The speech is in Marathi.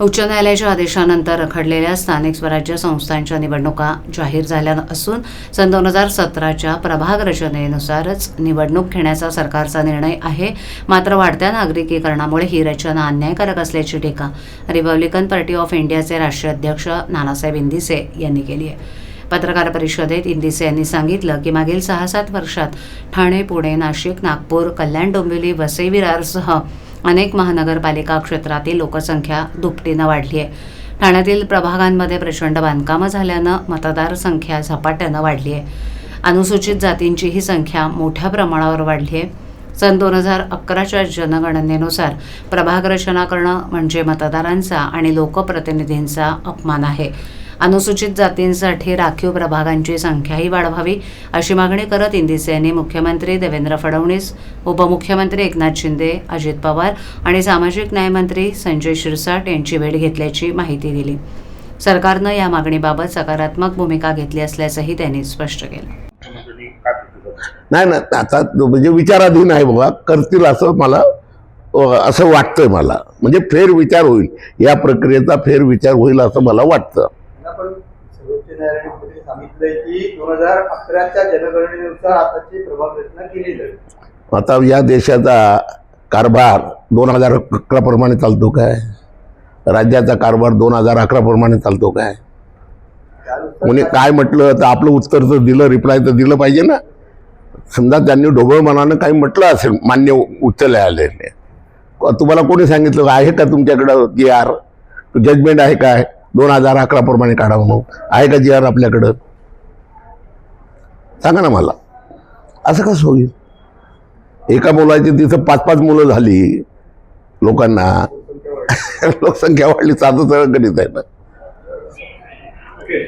उच्च न्यायालयाच्या आदेशानंतर रखडलेल्या स्थानिक स्वराज्य संस्थांच्या निवडणुका जाहीर झाल्या असून सन दोन हजार सतराच्या प्रभाग रचनेनुसारच निवडणूक घेण्याचा सरकारचा निर्णय आहे. मात्र वाढत्या नागरिकीकरणामुळे ही रचना अन्यायकारक असल्याची टीका रिपब्लिकन पार्टी ऑफ इंडियाचे राष्ट्रीय अध्यक्ष नानासाहेब इंदिसे यांनी केली आहे. पत्रकार परिषदेत इंदिसे यांनी सांगितलं की मागील सहा सात वर्षात ठाणे पुणे नाशिक नागपूर कल्याण डोंबिवली वसई विरारसह अनेक महानगरपालिका क्षेत्रातील लोकसंख्या दुपटीनं वाढली आहे. ठाण्यातील प्रभागांमध्ये प्रचंड बांधकामं झाल्यानं मतदारसंख्या झपाट्यानं वाढली आहे. अनुसूचित जातींची ही संख्या मोठ्या प्रमाणावर वाढली आहे. सन दोन हजार अकराच्या जनगणनेनुसार प्रभाग रचना करणं म्हणजे मतदारांचा आणि लोकप्रतिनिधींचा अपमान आहे. अनुसूचित जातींसाठी राखीव प्रभागांची संख्याही वाढवावी अशी मागणी करत इंदिसे यांनी मुख्यमंत्री देवेंद्र फडणवीस उपमुख्यमंत्री एकनाथ शिंदे अजित पवार आणि सामाजिक न्यायमंत्री संजय शिरसाट यांची भेट घेतल्याची माहिती दिली. सरकारनं या मागणीबाबत सकारात्मक भूमिका घेतली असल्याचंही त्यांनी स्पष्ट केलं. नाही ना आता म्हणजे विचाराधीन आहे बाबा करतील असं मला असं वाटतंय मला. म्हणजे फेरविचार होईल. या प्रक्रियेचा फेरविचार होईल असं मला वाटतं. कुठेतरी सांगितलंय की दोन हजार अकराच्या जनगणनेनुसार आताची प्रभाग रचना केली जाईल आता या देशाचा कारभार दोन हजार अकरा प्रमाणे चालतो काय? राज्याचा कारभार दोन हजार अकरा प्रमाणे चालतो काय? कोणी काय म्हटलं तर आपलं उत्तर तर दिलं रिप्लाय तर दिलं पाहिजे ना. समजा त्यांनी ढोबळ मनानं काही म्हटलं असेल मान्य उच्च न्यायालयाने. तुम्हाला कोणी सांगितलं आहे का तुमच्याकडं जी आर जजमेंट आहे काय? दोन हजार अकरा प्रमाणे काढावं मग आहे का जी आर आपल्याकडं? सांगा ना मला. असं कसं होईल? एका मुलाची तिथं पाच पाच मुलं झाली लोकांना लोकसंख्या वाढली साधं सरळ गणित आहे ना.